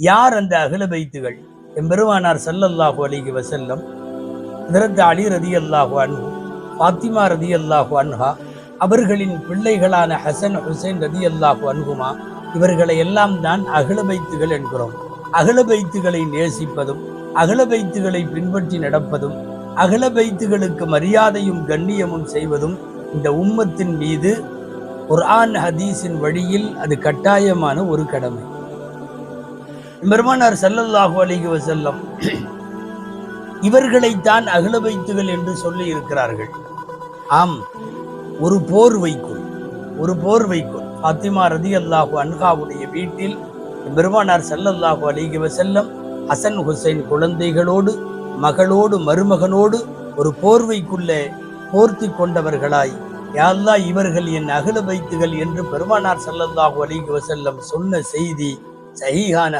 யார் அந்த அகில பைத்துகள்? எம்பெருமானார் செல்லல்லாஹு அலிகி வசல்லம் ஹதரத் அலி ரதி ரதியல்லாஹு அன்ஹு ஃபாத்திமா ரதியல்லாஹு அன்ஹா அவர்களின் பிள்ளைகளான ஹசன் ஹுசைன் ரதியல்லாஹு அன்ஹுமா இவர்களை எல்லாம் தான் அகில பைத்துகள் என்கிறோம். அகில பைத்துகளை நேசிப்பதும் அகில பைத்துகளை பின்பற்றி நடப்பதும் அகில பைத்துகளுக்கு மரியாதையும் கண்ணியமும் செய்வதும் இந்த உம்மத்தின் மீது குர்ஆன் ஹதீஸின் வழியில் அது கட்டாயமான ஒரு கடமை. பெருமானார் செல்லல்லாஹு அலைஹி வஸல்லம் இவர்களைத்தான் அகில வைத்துகள் என்று சொல்லி இருக்கிறார்கள். ஆம் ஒரு போர் வைக்கும் ஒரு போர் வைக்குள் ஃபாத்திமா ரதியல்லாஹு அன்ஹாவுடைய வீட்டில் பெருமானார் செல்லல்லாஹு அலைஹி செல்லம் ஹசன் ஹுசைன் குழந்தைகளோடு மகளோடு மருமகனோடு ஒரு போர்வைக்குள்ளே போர்த்தி கொண்டவர்களாய் யா இவர்கள் என் அகல வைத்துகள் என்று பெருமானார் ஸல்லல்லாஹு அலைஹி வசல்லம் சொன்ன செய்தி சஹீஹான